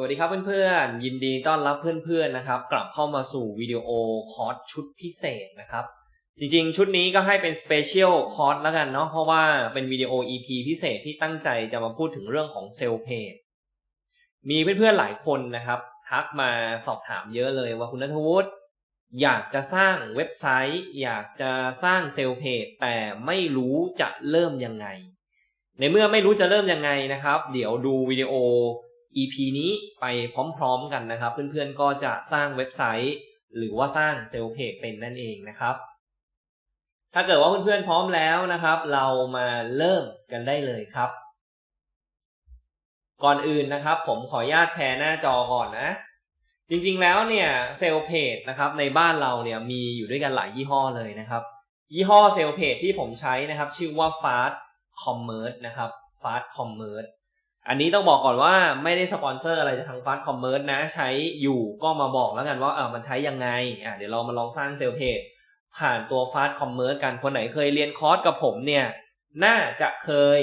สวัสดีครับเพื่อนๆ ยินดีต้อนรับเพื่อนๆนะครับ กลับเข้ามาสู่วิดีโอคอร์สชุดพิเศษนะครับ จริงๆ ชุดนี้ก็ให้เป็นสเปเชียลคอร์สแล้วกันเนาะเพราะว่าเป็นวิดีโอ EP พิเศษที่ตั้งใจจะมาพูดถึงเรื่องของเซลล์เพจมีเพื่อนๆหลายคนนะครับ ทักมาสอบถามเยอะเลยว่าคุณนัทวุฒิอยากจะสร้างเว็บไซต์ อยากจะสร้างเซลล์เพจแต่ไม่รู้จะเริ่มยังไง ในเมื่อไม่รู้จะเริ่มยังไงนะครับ เดี๋ยวดูวิดีโอ EP นี้ไปพร้อมๆกันนะครับ เพื่อนๆก็จะสร้างเว็บไซต์ หรือว่าสร้างเซลล์เพจเป็นนั่นเองนะครับ ถ้าเกิดว่าเพื่อนๆพร้อมแล้วนะครับ เรามาเริ่มกันได้เลยครับ ก่อนอื่นนะครับ ผมขออนุญาตแชร์หน้าจอก่อนนะ จริงๆแล้วเนี่ยเซลล์เพจนะครับในบ้านเราเนี่ยมีอยู่ด้วยกันหลายยี่ห้อเลยนะครับ ยี่ห้อเซลล์เพจที่ผมใช้นะครับ ชื่อว่า Fast Commerce นะครับ Fast Commerce อันนี้ต้องบอกก่อนว่าไม่ได้สปอนเซอร์อะไรจากทาง Fast Commerce นะ ใช้อยู่ก็มาบอกแล้วกันว่าเออมันใช้ยังไงอะเดี๋ยวเรามาลองสร้างเซลล์เพจผ่านตัว Fast Commerce กันคนไหนเคยเรียนคอร์สกับผมเนี่ย น่าจะเคย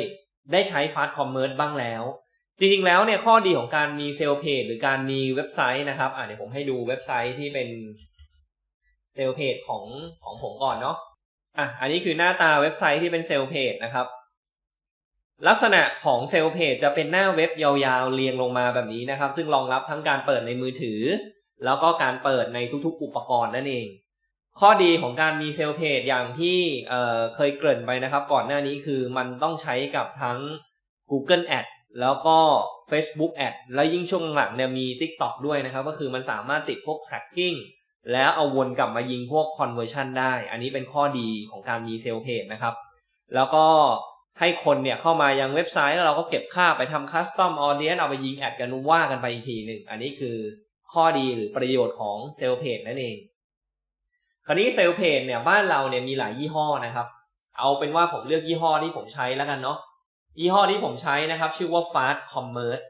ได้ใช้ Fast Commerce บ้างแล้ว จริงๆแล้วเนี่ยข้อดีของการมีเซลล์เพจหรือการมีเว็บไซต์นะครับอะเดี๋ยวผมให้ดูเว็บไซต์ที่เป็นเซลล์เพจของของผมก่อนเนาะอะอันนี้คือหน้าตาเว็บไซต์ที่เป็นเซลล์เพจนะครับ ลักษณะของเซลล์เพจจะเป็นหน้าเว็บยาวๆ เรียงลงมาแบบนี้นะครับ ซึ่งรองรับทั้งการเปิดในมือถือ แล้วก็การเปิดในทุกๆ อุปกรณ์นั่นเอง ข้อดีของการมีเซลล์เพจอย่างที่เเคยเกริ่นไปนะครับ ก่อนหน้านี้คือมันต้องใช้กับทั้ง Google Ad แล้วก็ Facebook Ad แล้วยิ่งช่วงหลังเนี่ยมี TikTok ด้วยนะครับ ก็คือมันสามารถติดพวก tracking แล้วเอาวนกลับมายิงพวก conversion ได้ อันนี้เป็นข้อดีของการมีเซลล์เพจนะครับ แล้วก็ ให้คนเนี่ยเข้ามายังเว็บไซต์แล้วเราก็เก็บค่าไปทำ custom audience เอาไปยิงแอดกันว่ากันไปอีกทีหนึ่งอันนี้คือข้อดีหรือประโยชน์ของเซลล์เพจนั่นเอง คราวนี้เซลล์เพจเนี่ยบ้านเราเนี่ยมีหลายยี่ห้อนะครับ เอาเป็นว่าผมเลือกยี่ห้อที่ผมใช้แล้วกันเนาะยี่ห้อที่ผมใช้นะครับ ชื่อว่า Fast Commerce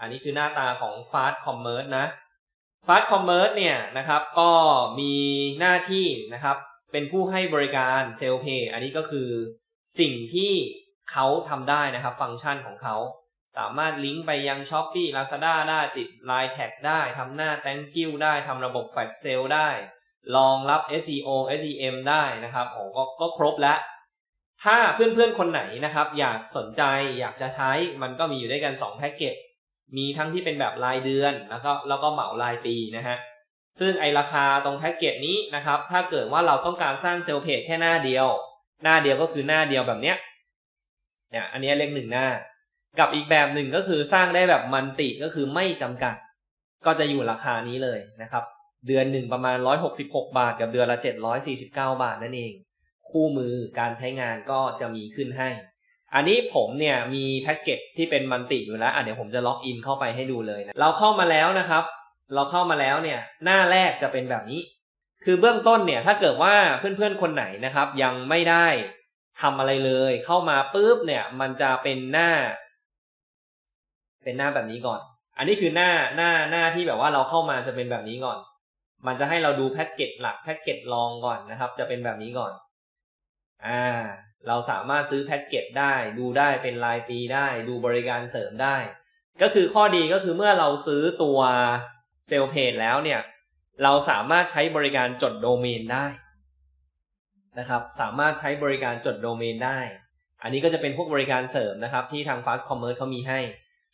อันนี้คือหน้าตาของ Fast Commerce นะ Fast Commerce เนี่ยนะครับก็มีหน้าที่นะครับเป็นผู้ให้บริการเซลล์เพจอันนี้ก็คือสิ่งที่ เขาทำได้นะครับฟังก์ชันของเขา สามารถลิงก์ไปยัง s h อ p e e Lazada ได้ติด Line Tag ได้ทำหน้า Thank you ได้ทำระบบ Flash Sale ได้รองรับ SEO SEM ได้นะครับโอ้ก็ก็ครบแล้ว ถ้าเพื่อนๆคนไหนนะครับ อยากสนใจอยากจะใช้มันก็มีอยู่ด้วยกัน 2 แพ็กเกจมีทั้งที่เป็นแบบรายเดือนแล้วก็แล้วก็เหมารายปีนะฮะซึ่งไอราคาตรงแพ็กเกจนี้นะครับ ถ้าเกิดว่าเราต้องการสร้างเซลล์เพจแค่หน้าเดียว หน้าเดียวก็คือหน้าเดียวแบบเนี้ย เนี่ยอันนี้เลขหนึ่งหน้า กับอีกแบบหนึ่งก็คือสร้างได้แบบมันติก็คือไม่จำกัด ก็จะอยู่ราคานี้เลยนะครับ เดือนหนึ่งประมาณ 166 บาท กับเดือนละ 749 บาทนั่นเอง คู่มือการใช้งานก็จะมีขึ้นให้ อันนี้ผมเนี่ยมีแพ็กเกจที่เป็นมันติอยู่แล้วอะเดี๋ยวผมจะล็อกอินเข้าไปให้ดูเลยนะเราเข้ามาแล้วนะครับ เราเข้ามาแล้วเนี่ยหน้าแรกจะเป็นแบบนี้ คือเบื้องต้นเนี่ยถ้าเกิดว่าเพื่อนๆคนไหนนะครับ ยังไม่ได้ ทำอะไรเลย เข้ามาปุ๊บเนี่ย มันจะเป็นหน้า เป็นหน้าแบบนี้ก่อน อันนี้คือหน้าหน้าหน้าที่แบบว่าเราเข้ามาจะเป็นแบบนี้ก่อน มันจะให้เราดูแพ็กเกจหลักแพ็กเกจรองก่อนนะครับ จะเป็นแบบนี้ก่อน อ่า เราสามารถซื้อแพ็กเกจได้ ดูได้เป็นรายปีได้ ดูบริการเสริมได้ ก็คือข้อดีก็คือเมื่อเราซื้อตัวเซลเพจแล้วเนี่ย เราสามารถใช้บริการจดโดเมนได้ นะครับ สามารถใช้บริการจดโดเมนได้ อันนี้ก็จะเป็นพวกบริการเสริมนะครับ ที่ทาง Fast Commerce เขามีให้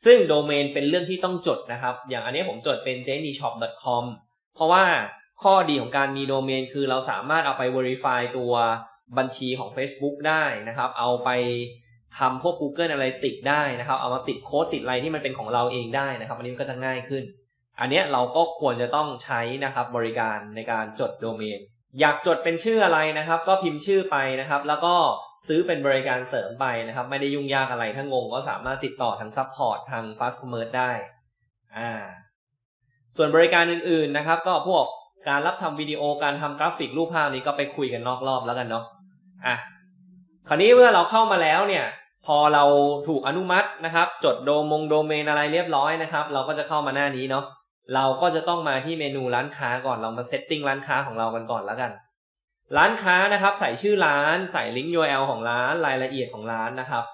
ซึ่งโดเมนเป็นเรื่องที่ต้องจดนะครับ อย่างอันนี้ผมจดเป็น j e n i s h o p c o m เพราะว่าข้อดีของการมีโดเมนคือเราสามารถเอาไป verify ตัวบัญชีของ Facebook ได้นะครับ เอาไปทำพวก Google อะไรติดได้นะครับ เอามาติดโค้ดติดอะไรที่มันเป็นของเราเองได้นะครับ อันนี้ก็จะง่ายขึ้น อันนี้เราก็ควรจะต้องใช้นะครับบริการในการจดโดเมน อยากจดเป็นชื่ออะไรนะครับ ก็พิมพ์ชื่อไปนะครับ แล้วก็ซื้อเป็นบริการเสริมไปนะครับ ไม่ได้ยุ่งยากอะไรถ้างงก็สามารถติดต่อทางซัพพอร์ตทาง Fast Commerce ได้อ่าส่วนบริการอื่นๆนะครับ ก็พวกการรับทำวิดีโอการทำกราฟิกรูปภาพนี้ก็ไปคุยกันนอกรอบแล้วกันเนาะอะคราวนี้เมื่อเราเข้ามาแล้วเนี่ย พอเราถูกอนุมัตินะครับ จดโดมงโดเมนอะไรเรียบร้อยนะครับ เราก็จะเข้ามาหน้านี้เนาะ เราก็จะต้องมาที่เมนูร้านค้าก่อนเรามาเซตติ้งร้านค้าของเรากันก่อนแล้วกัน ร้านค้านะครับ ใส่ชื่อร้านใส่ลิงก์ URL ของร้านรายละเอียดของร้านนะครับ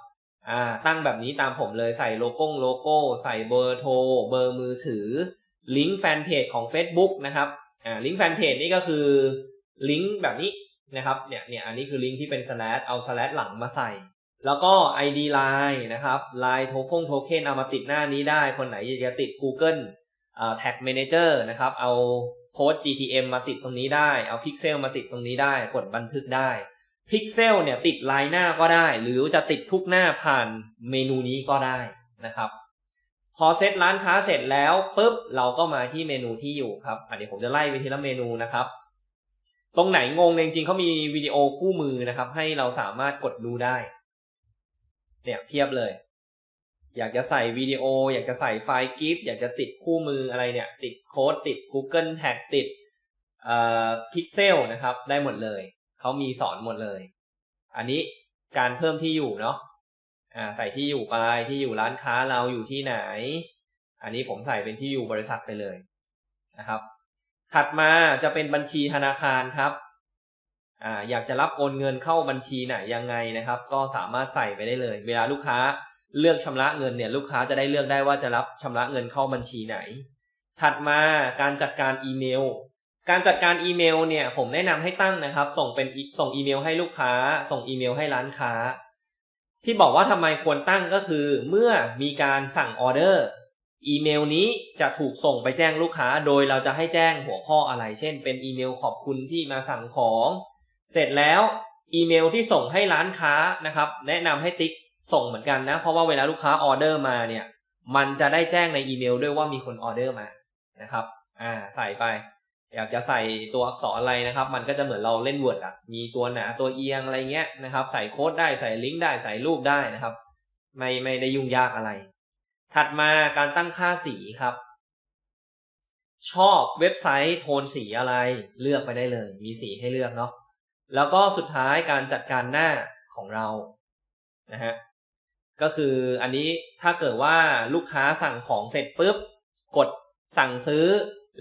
อ่าตั้งแบบนี้ตามผมเลยใส่โลโก้โลโก้ ใส่เบอร์โทรเบอร์มือถือ ลิงก์แฟนเพจของ Facebook นะครับอ่าลิงก์แฟนเพจนี่ก็คือลิงก์แบบนี้นะครับเนี่ยเนี่ยอันนี้คือลิงก์ที่เป็น slash เอา slash หลังมาใส่ แล้วก็ ID Line นะครับ Line โทฟงโทเค็นเอามาติดหน้านี้ได้ คนไหนอยากจะติด Google อ่า Tag Manager นะครับ เอาโค้ด GTM มาติดตรงนี้ได้ เอา Pixel มาติดตรงนี้ได้ กดบันทึกได้ Pixel เนี่ยติดลายหน้าก็ได้ หรือจะติดทุกหน้าผ่านเมนูนี้ก็ได้นะครับ พอเซตร้านค้าเสร็จแล้วปุ๊บเราก็มาที่เมนูที่อยู่ครับอันนี้ผมจะไล่ไปทีละเมนูนะครับ ตรงไหนงงจริงๆเขามีวิดีโอคู่มือนะครับ ให้เราสามารถกดดูได้ เนี่ยเพียบเลย อยากจะใส่วิดีโอ อยากจะใส่ไฟล์กิฟต์อยากจะติดคู่มืออะไรเนี่ย ติดโค้ดติด Google Tag ติดเอ่อพิกเซลนะครับ ได้หมดเลย เขามีสอนหมดเลย อันนี้การเพิ่มที่อยู่เนาะอ่าใส่ที่อยู่ไปที่อยู่ร้านค้าเราอยู่ที่ไหน อันนี้ผมใส่เป็นที่อยู่บริษัทไปเลยนะครับ ถัดมาจะเป็นบัญชีธนาคารครับอ่าอยากจะรับโอนเงินเข้าบัญชีไหนยังไงนะครับ ก็สามารถใส่ไปได้เลย เวลาลูกค้า เลือกชำระเงินเนี่ยลูกค้าจะได้เลือกได้ว่าจะรับชำระเงินเข้าบัญชีไหน ถัดมาการจัดการอีเมล การจัดการอีเมลเนี่ยผมแนะนำให้ตั้งนะครับ ส่งเป็นส่งอีเมลให้ลูกค้า ส่งอีเมลให้ร้านค้า ที่บอกว่าทำไมควรตั้งก็คือ เมื่อมีการสั่งออเดอร์อีเมลนี้จะถูกส่งไปแจ้งลูกค้า โดยเราจะให้แจ้งหัวข้ออะไร เช่น เป็นอีเมลขอบคุณที่มาสั่งของ เสร็จแล้วอีเมลที่ส่งให้ร้านค้านะครับ แนะนำให้ติ๊ก ส่งเหมือนกันนะ เพราะว่าเวลาลูกค้าออเดอร์มาเนี่ย มันจะได้แจ้งในอีเมลด้วยว่ามีคนออเดอร์มานะครับ อ่าใส่ไป อยากจะใส่ตัวอักษรอะไรนะครับ มันก็จะเหมือนเราเล่น Word อะ มีตัวหนาตัวเอียงอะไรเงี้ยนะครับ ใส่โค้ดได้ใส่ลิงก์ได้ใส่รูปได้นะครับ ไม่ไม่ได้ยุ่งยากอะไร ถัดมาการตั้งค่าสีครับ ชอบเว็บไซต์โทนสีอะไรเลือกไปได้เลย มีสีให้เลือกเนาะแล้วก็สุดท้ายการจัดการหน้าของเรานะฮะ ก็คืออันนี้ถ้าเกิดว่าลูกค้าสั่งของเสร็จปุ๊บ กดสั่งซื้อ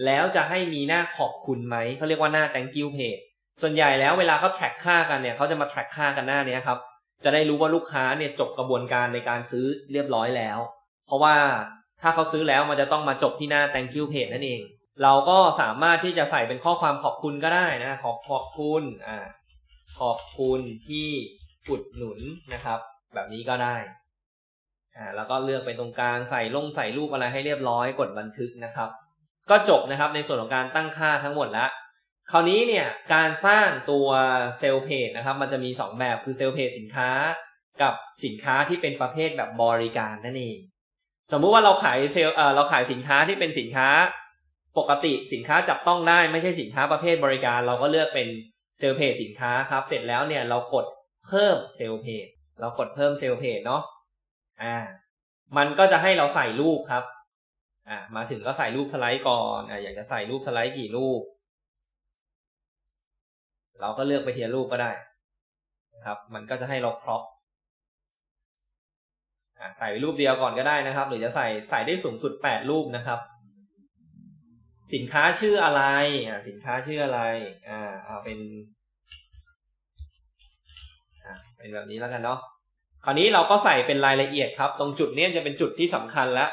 แล้วจะให้มีหน้าขอบคุณไหมเขาเรียกว่าหน้า thank you page ส่วนใหญ่แล้วเวลาเขาแท็กค่ากันเนี่ยเขาจะมาแท็กค่ากันหน้านี้ครับ จะได้รู้ว่าลูกค้าเนี่ยจบกระบวนการในการซื้อเรียบร้อยแล้ว เพราะว่าถ้าเขาซื้อแล้วมันจะต้องมาจบที่หน้า thank you page นั่นเอง เราก็สามารถที่จะใส่เป็นข้อความขอบคุณก็ได้นะขอบขอบคุณอ่าขอบคุณที่อุดหนุนนะครับ แบบนี้ก็ได้ อ่าแล้วก็เลือกเป็นตรงกลางใส่ลงใส่รูปอะไรให้เรียบร้อยกดบันทึกนะครับ ก็จบนะครับในส่วนของการตั้งค่าทั้งหมดแล้วคราวนี้เนี่ยการสร้างตัวเซลล์เพจนะครับ มันจะมี 2 แบบคือเซลล์เพจสินค้ากับสินค้าที่เป็นประเภทแบบบริการนั่นเอง สมมุติว่าเราขายเซลเออเราขายสินค้าที่เป็นสินค้าปกติสินค้าจับต้องได้ไม่ใช่สินค้าประเภทบริการ เราก็เลือกเป็นเซลล์เพจสินค้าครับ เสร็จแล้วเนี่ยเรากดเพิ่มเซลล์เพจเรากดเพิ่มเซลล์เพจเนาะ อ่า มันก็จะให้เราใส่รูปครับ อ่ามาถึงก็ใส่รูปสไลด์ก่อนอ่าอยากจะใส่รูปสไลด์กี่รูป เราก็เลือกไปเทียรูปก็ได้นะครับ มันก็จะให้เราครอปอ่าใส่รูปเดียวก่อนก็ได้นะครับ หรือจะใส่ใส่ได้สูงสุดแปดรูปนะครับ สินค้าชื่ออะไรอ่าสินค้าชื่ออะไร อ่าเอาเป็นอ่าเป็นแบบนี้แล้วกันเนาะ คราวนี้เราก็ใส่เป็นรายละเอียดครับ ตรงจุดนี้จะเป็นจุดที่สำคัญแล้ว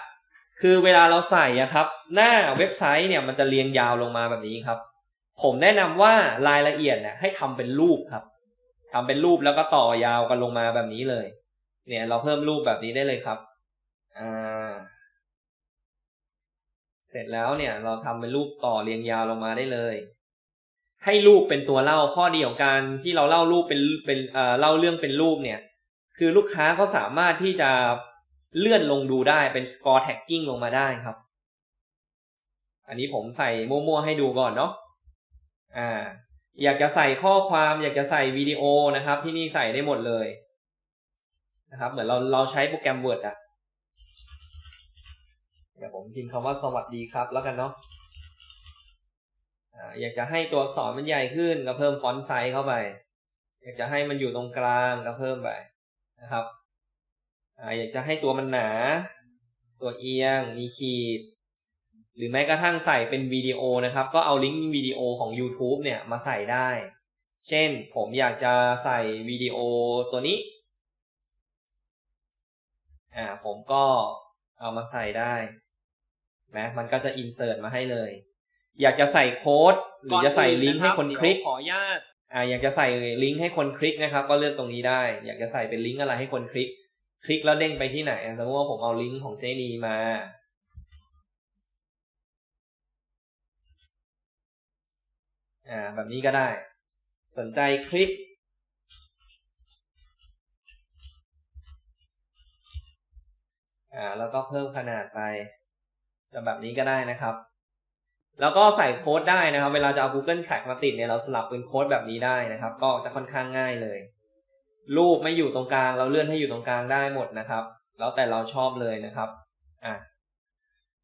คือเวลาเราใส่อะครับ หน้าเว็บไซต์เนี่ยมันจะเรียงยาวลงมาแบบนี้ครับ ผมแนะนำว่ารายละเอียดเนี่ยให้ทำเป็นรูปครับทำเป็นรูปแล้วก็ต่อยาวกันลงมาแบบนี้เลย เนี่ยเราเพิ่มรูปแบบนี้ได้เลยครับอ่าเสร็จแล้วเนี่ยเราทำเป็นรูปต่อเรียงยาวลงมาได้เลย ให้รูปเป็นตัวเล่าข้อดีของการที่เราเล่ารูปเป็นเป็นเอ่อเล่าเรื่องเป็นรูปเนี่ย คือลูกค้าเขาสามารถที่จะเลื่อนลงดูได้เป็น score tagging ลงมาได้ครับ อันนี้ผมใส่มั่วๆให้ดูก่อนเนาะอ่า อยากจะใส่ข้อความอยากจะใส่วิดีโอนะครับ ที่นี่ใส่ได้หมดเลยนะครับ เหมือนเราเราใช้โปรแกรม Word อะเดี๋ยวผมพิมพ์คำว่าสวัสดีครับแล้วกันเนาะอ่าอยากจะให้ตัวอักษรมันใหญ่ขึ้นก็เพิ่มฟอนต์ไซส์เข้าไป อยากจะให้มันอยู่ตรงกลางก็เพิ่มไป นะครับอ่าอยากจะให้ตัวมันหนา ตัวเอียง มีขีด หรือแม้กระทั่งใส่เป็นวิดีโอนะครับ ก็เอาลิงก์วิดีโอของ YouTube เนี่ยมาใส่ได้ เช่นผมอยากจะใส่วิดีโอตัวนี้ อ่าผมก็เอามาใส่ได้นะมันก็จะอินเสิร์ตมาให้เลย อยากจะใส่โค้ด หรือจะใส่ลิงก์ให้คนคลิกขออนุญาต อ่าอยากจะใส่ลิงก์ให้คนคลิกนะครับ ก็เลือกตรงนี้ได้ อยากจะใส่เป็นลิงก์อะไรให้คนคลิก คลิกแล้วเด้งไปที่ไหนสมมติว่าผมเอาลิงก์ของเจนีมาอ่าแบบนี้ก็ได้ สนใจคลิกอ่าแล้วก็เพิ่มขนาดไปจะแบบนี้ก็ได้นะครับ แล้วก็ใส่โค้ดได้นะครับ เวลาจะเอา Google Track มาติดเนี่ยเราสลับเป็นโค้ดแบบนี้ได้นะครับ ก็จะค่อนข้างง่ายเลย รูปไม่อยู่ตรงกลาง เราเลื่อนให้อยู่ตรงกลางได้หมดนะครับ แล้วแต่เราชอบเลยนะครับอะ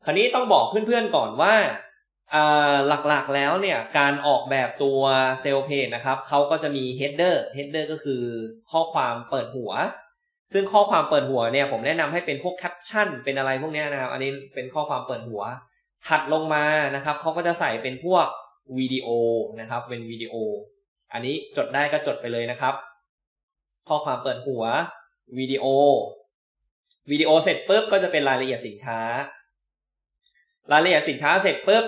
คราวนี้ต้องบอกเพื่อนๆก่อนว่าหลักๆแล้วเนี่ยการออกแบบตัวเซลล์เพจนะครับเขาก็จะมี header header ก็คือข้อความเปิดหัว ซึ่งข้อความเปิดหัวเนี่ยผมแนะนำให้เป็นพวกแคปชั่นเป็นอะไรพวกนี้นะครับ อันนี้เป็นข้อความเปิดหัว ถัดลงมานะครับเขาก็จะใส่เป็นพวกวิดีโอนะครับ เป็นวิดีโอ อันนี้จดได้ก็จดไปเลยนะครับ ข้อความเปิดหัววิดีโอวิดีโอเสร็จปุ๊บก็จะเป็นรายละเอียดสินค้า รายละเอียดสินค้าเสร็จปุ๊บ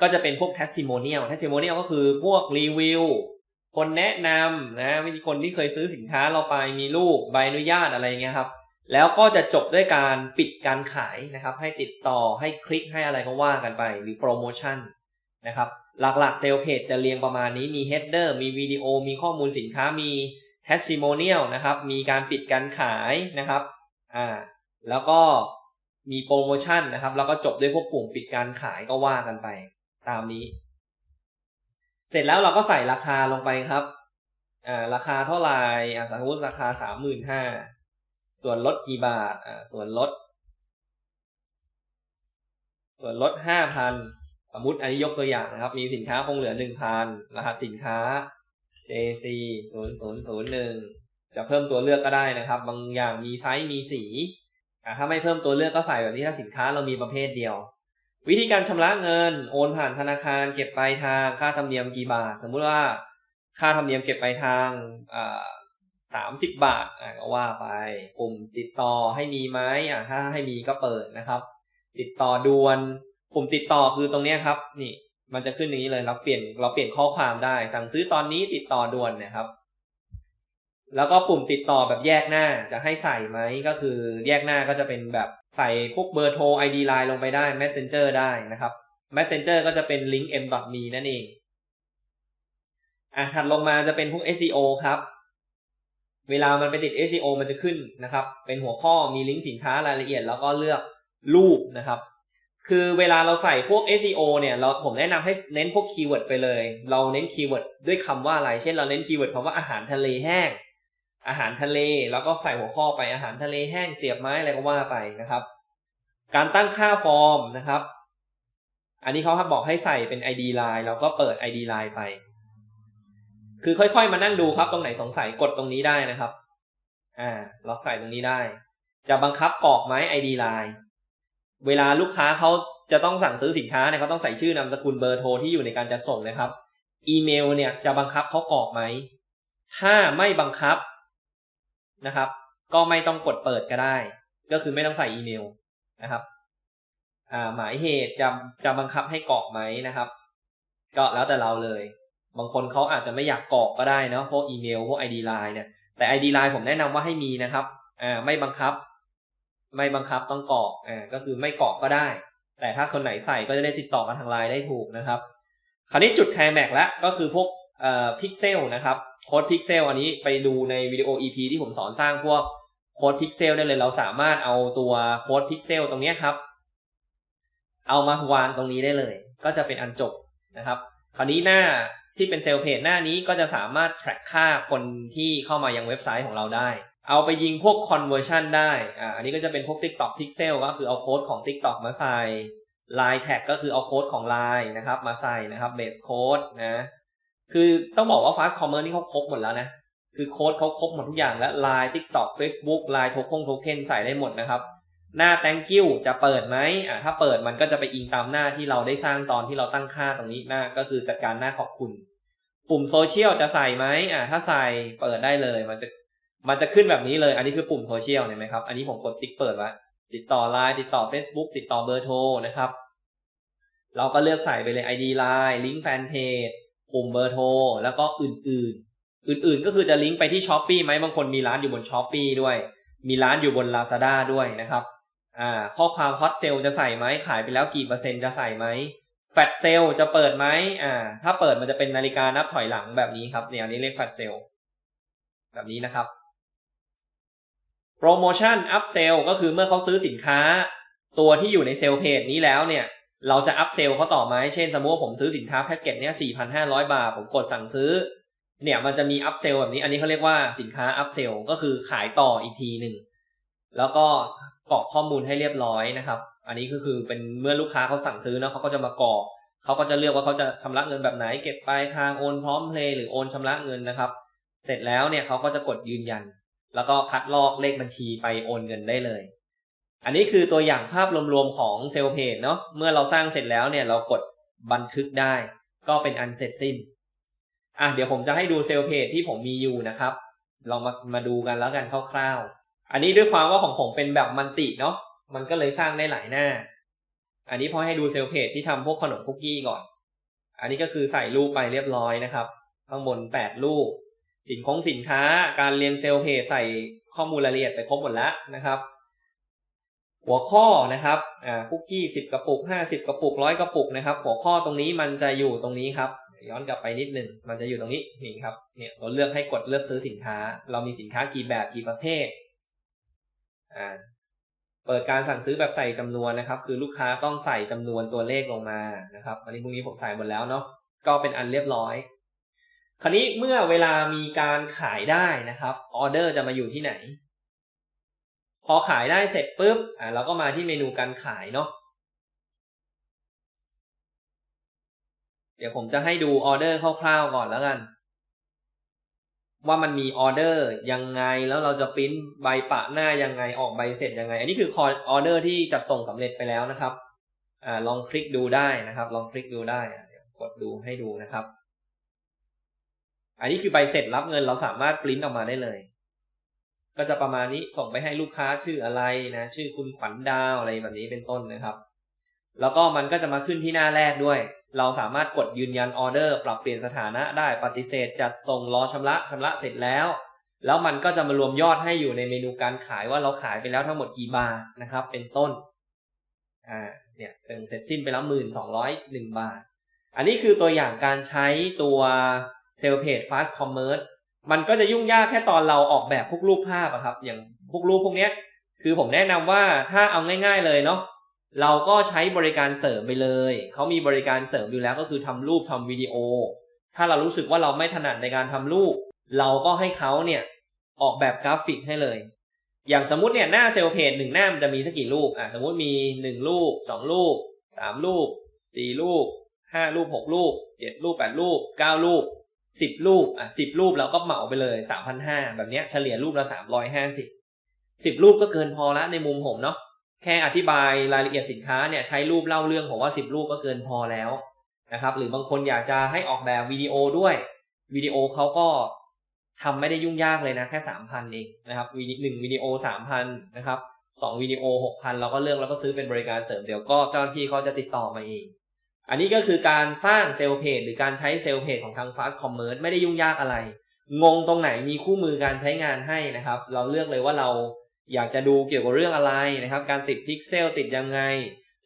ก็จะเป็นพวก testimonial testimonial ก็คือพวกรีวิวคนแนะนำนะมีคนที่เคยซื้อสินค้าเราไปมีรูปใบอนุญาตอะไรอย่างเงี้ยครับ แล้วก็จะจบด้วยการปิดการขายนะครับ ให้ติดต่อให้คลิกให้อะไรก็ว่ากันไป หรือโปรโมชั่นนะครับหลักๆเซลล์เพจจะเรียงประมาณนี้มี header มีวิดีโอมีข้อมูลสินค้ามี testimonial นะครับมีการปิดการขายนะครับอ่าแล้วก็มีโปรโมชั่นนะครับ แล้วก็จบด้วยพวกปุ่มปิดการขายก็ว่ากันไป ตามนี้ เสร็จแล้วเราก็ใส่ราคาลงไปครับอ่าราคาเท่าไหร่อ่าสมมติราคาสามหมื่นห้า ส่วนลดกี่บาท อ่า ส่วนลด ส่วนลดห้าพันสมมติอันนี้ยกตัวอย่างนะครับ มีสินค้าคงเหลือหนึ่งพันรหัสสินค้า JC ศูนย์ศูนย์ศูนย์หนึ่งจะเพิ่มตัวเลือกก็ได้นะครับ บางอย่างมีไซส์มีสีอ่าถ้าไม่เพิ่มตัวเลือกก็ใส่แบบนี้ถ้าสินค้าเรามีประเภทเดียว วิธีการชำระเงิน โอนผ่านธนาคาร เก็บปลายทางค่าธรรมเนียมกี่บาท สมมุติว่าค่าธรรมเนียมเก็บปลายทางอ่า สามสิบบาทอะก็ว่าไปปุ่มติดต่อให้มีไหมอะถ้าให้มีก็เปิดนะครับ ติดต่อด่วนปุ่มติดต่อคือตรงเนี้ยครับ นี่ มันจะขึ้นอย่างนี้เลยเราเปลี่ยนเราเปลี่ยนข้อความได้ สั่งซื้อตอนนี้ติดต่อด่วนนะครับ แล้วก็ปุ่มติดต่อแบบแยกหน้าจะให้ใส่ไหมก็คือแยกหน้าก็จะเป็นแบบใส่พวกเบอร์โทร ID Line ลงไปได้ Messenger ได้นะครับ Messenger ก็จะเป็น link m.me นั่นเองอะถัดลงมาจะเป็นพวก SEO ครับ เวลามันไปติด SEO มันจะขึ้นนะครับ เป็นหัวข้อมีลิงก์สินค้ารายละเอียด แล้วก็เลือกรูปนะครับ คือเวลาเราใส่พวก SEO เนี่ยเราผมแนะนำให้เน้นพวกคีย์เวิร์ดไปเลย เราเน้นคีย์เวิร์ดด้วยคำว่าอะไร เช่นเราเน้นคีย์เวิร์ดคำว่าอาหารทะเลแห้ง อาหารทะเล แล้วก็ใส่หัวข้อไปอาหารทะเลแห้งเสียบไม้อะไรก็ว่าไปนะครับ การตั้งค่าฟอร์มนะครับ อันนี้เขาบอกให้ใส่เป็น ID Line เราก็เปิด ID Line ไป คือค่อยๆมานั่งดูครับ ตรงไหนสงสัยกดตรงนี้ได้นะครับ อ่า ล็อกใส่ตรงนี้ได้ จะบังคับกรอกไหม ID Line เวลาลูกค้าเขาจะต้องสั่งซื้อสินค้าเนี่ยเขาต้องใส่ชื่อนามสกุลเบอร์โทรที่อยู่ในการจะส่งนะครับ อีเมลเนี่ยจะบังคับเขากรอกไหม ถ้าไม่บังคับนะครับ ก็ไม่ต้องกดเปิดก็ได้ ก็คือไม่ต้องใส่อีเมลนะครับ อ่าหมายเหตุจะจะบังคับให้กรอกไหมนะครับ ก็แล้วแต่เราเลย บางคนเขาอาจจะไม่อยากกรอกก็ได้เนาะพวกอีเมลพวก ID Line เนี่ยแต่ ID Line ผมแนะนำว่าให้มีนะครับอ่าไม่บังคับ ไม่บังคับต้องกรอกอ่าก็คือไม่กรอกก็ได้ แต่ถ้าคนไหนใส่ก็จะได้ติดต่อกันทางไลน์ได้ถูกนะครับ คราวนี้จุดแคร์แม็กแล้วก็คือพวกเอ่อพิกเซลนะครับโค้ดพิกเซลอันนี้ไปดูในวิดีโอ EP ที่ผมสอนสร้างพวกโค้ดพิกเซลได้เลยเราสามารถเอาตัวโค้ดพิกเซลตรงนี้ครับ เอามาวางตรงนี้ได้เลย ก็จะเป็นอันจบนะครับ คราวนี้หน้าที่เป็นเซลล์เพจหน้านี้ก็จะสามารถ track ค่าคนที่เข้ามายังเว็บไซต์ของเราได้ เอาไปยิงพวก conversion ได้อ่าอันนี้ก็จะเป็นพวก TikTok Pixel ก็คือเอาโค้ดของ TikTok มาใส่ Line Tag ก็คือเอาโค้ดของ Line นะครับมาใส่นะครับ base code นะ คือต้องบอกว่า Fast Commerce นี่เขาครบหมดแล้วนะ คือโค้ดเขาครบหมดทุกอย่างและ Line TikTok Facebook Line โทคงโทเค็นใส่ได้หมดนะครับ หน้า thank you จะเปิดไหมอ่าถ้าเปิดมันก็จะไปอิงตามหน้าที่เราได้สร้างตอนที่เราตั้งค่าตรงนี้หน้าก็คือจัดการหน้าขอบคุณ ปุ่มโซเชียลจะใส่ไหมอ่าถ้าใส่เปิดได้เลย มันจะมันจะขึ้นแบบนี้เลย อันนี้คือปุ่มโซเชียลเห็นไหมครับ อันนี้ผมกดติ๊กเปิดไว้ติดต่อไลน์ติดต่อ Facebook ติดต่อเบอร์โทรนะครับ เราก็เลือกใส่ไปเลย ID ไลน์ลิงก์แฟนเพจปุ่มเบอร์โทรแล้วก็อื่นๆ อื่นๆ ก็คือจะลิงก์ไปที่ s h อ p e e ไหมบางคนมีร้านอยู่บน s h อ p e e ด้วย มีร้านอยู่บน Lazada ด้วยนะครับ อ่า ข้อความ hot sale จะใส่ไหมขายไปแล้วกี่เปอร์เซ็นต์จะใส่ไหมแฟลชเซลจะเปิดไหมอ่า ถ้าเปิดมันจะเป็นนาฬิกานับถอยหลังแบบนี้ครับเนี่ยอันนี้เรียกแฟลชเซลแบบนี้นะครับโปรโมชั่นอัพเซลก็คือเมื่อเขาซื้อสินค้า ตัวที่อยู่ในเซลเพจนี้แล้วเนี่ย เราจะอัพเซลเขาต่อไหมเช่นสมมติว่าผมซื้อสินค้าแพ็กเกจเนี้ย4,500บาท ผมกดสั่งซื้อ เนี่ยมันจะมีอัพเซลแบบนี้ อันนี้เขาเรียกว่าสินค้าอัพเซลก็คือขายต่ออีกทีหนึ่ง แล้วก็กรอกข้อมูลให้เรียบร้อยนะครับ อันนี้ก็คือเป็นเมื่อลูกค้าเขาสั่งซื้อเนาะเขาก็จะมากรอกเขาก็จะเลือกว่าเขาจะชำระเงินแบบไหน เก็บปลายทางโอนพร้อมเพลย์หรือโอนชำระเงินนะครับ เสร็จแล้วเนี่ยเขาก็จะกดยืนยัน แล้วก็คัดลอกเลขบัญชีไปโอนเงินได้เลย อันนี้คือตัวอย่างภาพรวมๆของเซลล์เพจเนาะเมื่อเราสร้างเสร็จแล้วเนี่ยเรากดบันทึกได้ ก็เป็นอันเสร็จสิ้นอะเดี๋ยวผมจะให้ดูเซลล์เพจที่ผมมีอยู่นะครับ เรามามาดูกันแล้วกันคร่าว อันนี้ด้วยความว่าของผมเป็นแบบมันติเนาะมันก็เลยสร้างได้หลายหน้า อันนี้พอให้ดูเซลเพจที่ทำพวกขนมคุกกี้ก่อน อันนี้ก็คือใส่รูปไปเรียบร้อยนะครับข้างบนแปดรูปสินคงสินค้าการเรียงเซลเพจใส่ข้อมูลรายละเอียดไปครบหมดแล้วนะครับหัวข้อนะครับอ่าคุกกี้สิบกระปุกห้าสิบกระปุกร้อยกระปุกนะครับ หัวข้อตรงนี้มันจะอยู่ตรงนี้ครับ ย้อนกลับไปนิดหนึ่งมันจะอยู่ตรงนี้นี่ครับเนี่ยเราเลือกให้กดเลือกซื้อสินค้า เรามีสินค้ากี่แบบกี่ประเภท อ่าเปิดการสั่งซื้อแบบใส่จำนวนนะครับ คือลูกค้าต้องใส่จำนวนตัวเลขลงมานะครับอันนี้พวกนี้ผมใส่หมดแล้วเนาะก็เป็นอันเรียบร้อย คราวนี้เมื่อเวลามีการขายได้นะครับออเดอร์จะมาอยู่ที่ไหน พอขายได้เสร็จปุ๊บอ่าเราก็มาที่เมนูการขายเนาะเดี๋ยวผมจะให้ดูออเดอร์คร่าวๆก่อนแล้วกัน ว่ามันมีออเดอร์ยังไงแล้วเราจะปริ้นใบปะหน้ายังไงออกใบเสร็จยังไง อันนี้คือคอออเดอร์ที่จัดส่งสำเร็จไปแล้วนะครับอ่าลองคลิกดูได้นะครับ ลองคลิกดูได้กดดูให้ดูนะครับ อันนี้คือใบเสร็จรับเงินเราสามารถปริ้นออกมาได้เลย ก็จะประมาณนี้ส่งไปให้ลูกค้าชื่ออะไรนะ ชื่อคุณขวัญดาวอะไรแบบนี้เป็นต้นนะครับ แล้วก็มันก็จะมาขึ้นที่หน้าแรกด้วย เราสามารถกดยืนยันออเดอร์ ปรับเปลี่ยนสถานะได้ปฏิเสธ จัดส่งรอชำระชำระเสร็จแล้ว แล้วมันก็จะมารวมยอดให้อยู่ในเมนูการขายว่าเราขายไปแล้วทั้งหมดกี่บาทนะครับ เป็นต้นอ่าเนี่ยเสร็จสิ้นไปแล้วหมื่นสองร้อยหนึ่งบาท อันนี้คือตัวอย่างการใช้ตัวเซลเพจ Fast Commerce มันก็จะยุ่งยากแค่ตอนเราออกแบบพวกรูปภาพอะครับ อย่างพวกรูปพวกเนี้ย คือผมแนะนำว่าถ้าเอาง่าย ๆ เลยเนาะ เราก็ใช้บริการเสริมไปเลย เขามีบริการเสริมอยู่แล้วก็คือทำรูปทำวิดีโอ ถ้าเรารู้สึกว่าเราไม่ถนัดในการทำรูป เราก็ให้เขาเนี่ยออกแบบกราฟิกให้เลย อย่างสมมติเนี่ยหน้าเซลล์เพจหนึ่งหน้ามันจะมีสักกี่รูปอะสมมติมีหนึ่งรูปสองรูปสามรูปสี่รูปห้ารูปหกรูปเจ็ดรูปแปดรูปเก้ารูปสิบรูปอะสิบรูปเราก็เหมาไปเลยสามพันห้าแบบเนี้ยเฉลี่ยรูปละสามร้อยห้าสิบสิบรูปก็เกินพอละในมุมผมเนาะ แค่อธิบายรายละเอียดสินค้าเนี่ยใช้รูปเล่าเรื่องผมว่าสิบรูปก็เกินพอแล้วนะครับ หรือบางคนอยากจะให้ออกแบบวิดีโอด้วยวิดีโอเขาก็ทำไม่ได้ยุ่งยากเลยนะแค่สามพันเองนะครับวิดีหนึ่งวิดีโอสามพันนะครับสองวิดีโอหกพันเราก็เลือกแล้วก็ซื้อเป็นบริการเสริมเดี๋ยวก็เจ้าหน้าที่เขาจะติดต่อมาเอง อันนี้ก็คือการสร้างเซลล์เพจหรือการใช้เซลล์เพจของทาง Fast Commerce ไม่ได้ยุ่งยากอะไร งงตรงไหนมีคู่มือการใช้งานให้นะครับ เราเลือกเลยว่าเรา อยากจะดูเกี่ยวกับเรื่องอะไรนะครับ การติดพิกเซลติดยังไง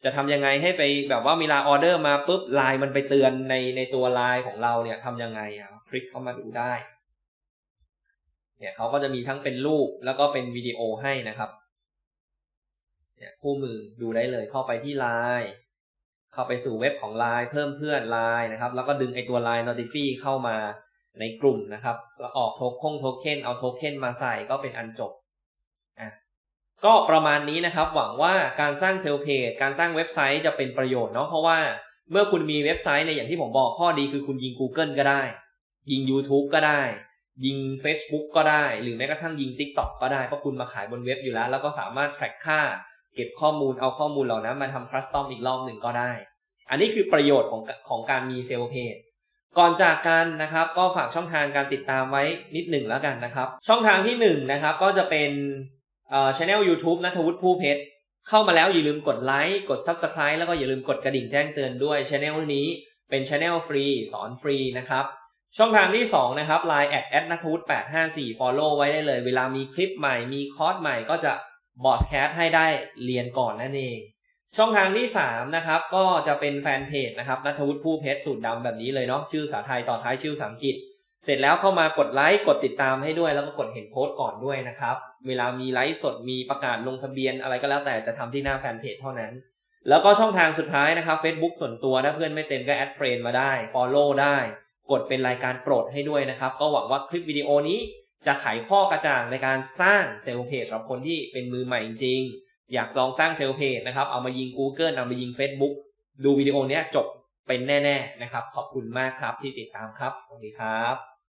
จะทำยังไงให้ไปแบบว่ามีลาออเดอร์มาปุ๊บไลน์มันไปเตือนในในตัวไลน์ของเราเนี่ยทำยังไงอะคลิกเข้ามาดูได้เนี่ยเขาก็จะมีทั้งเป็นรูปแล้วก็เป็นวิดีโอให้นะครับเนี่ยคู่มือดูได้เลยเข้าไปที่ไลน์เข้าไปสู่เว็บของไลน์เพิ่มเพื่อนไลน์นะครับ แล้วก็ดึงไอตัวไลน์ Notify เข้ามาในกลุ่มนะครับออกโทคงโทเค็นเอาโทเค็นมาใส่ก็เป็นอันจบ ก็ประมาณนี้นะครับ หวังว่าการสร้างเซลล์เพจการสร้างเว็บไซต์จะเป็นประโยชน์เนาะเพราะว่าเมื่อคุณมีเว็บไซต์ในอย่างที่ผมบอกข้อดีคือคุณยิง Google ก็ได้ ยิง YouTube ก็ได้ ยิง Facebook ก็ได้ หรือแม้กระทั่งยิง TikTok ก็ได้เพราะคุณมาขายบนเว็บอยู่แล้ว แล้วก็สามารถ track ค่า เก็บข้อมูลเอาข้อมูลเหล่านั้นมาทำ custom อีกรอบหนึ่งก็ได้ อันนี้คือประโยชน์ของของการมีเซลล์เพจก่อนจากกันนะครับ ก็ฝากช่องทางการติดตามไว้นิดหนึ่งแล้วกันนะครับ ช่องทางที่หนึ่งนะครับก็จะเป็น เอ่อช anel YouTube นัทวุฒิผู้เพชรเข้ามาแล้วอย่าลืมกดไลค์กด Subscribe แล้วก็อย่าลืมกดกระดิ่งแจ้งเตือนด้วยช anel นี้เป็นช anel ฟรีสอนฟรีนะครับ ช่องทางที่ 2 นะครับ Line แอดแอดนัทวุฒิ854 follow ไว้ได้เลย เวลามีคลิปใหม่มีคอร์สใหม่ก็จะบอสแคสให้ได้เรียนก่อนนั่นเอง ช่องทางที่ 3 นะครับ ก็จะเป็นแฟนเพจนะครับนัทวุฒิผู้เพชรสูตรดำแบบนี้เลยเนาะชื่อภาษาไทยต่อท้ายชื่อภาษาอังกฤษ เสร็จแล้วเข้ามากดไลค์กดติดตามให้ด้วยแล้วก็กดเห็นโพสต์ก่อนด้วยนะครับ เวลามีไลฟ์สดมีประกาศลงทะเบียนอะไรก็แล้วแต่จะทำที่หน้าแฟนเพจเท่านั้น แล้วก็ช่องทางสุดท้ายนะครับ Facebook ส่วนตัวถ้าเพื่อนไม่เต็มก็แอดเฟรนมาได้ Follow ได้ กดเป็นรายการโปรดให้ด้วยนะครับ ก็หวังว่าคลิปวิดีโอนี้จะไขข้อกระจ่างในการสร้างเซลล์เพจสำหรับคนที่เป็นมือใหม่จริงๆอยากลองสร้างเซลล์เพจนะครับเอามายิง Google เอามายิง Facebook ดูวิดีโอนี้จบเป็นแน่ ๆ นะครับ ขอบคุณมากครับที่ติดตามครับ สวัสดีครับ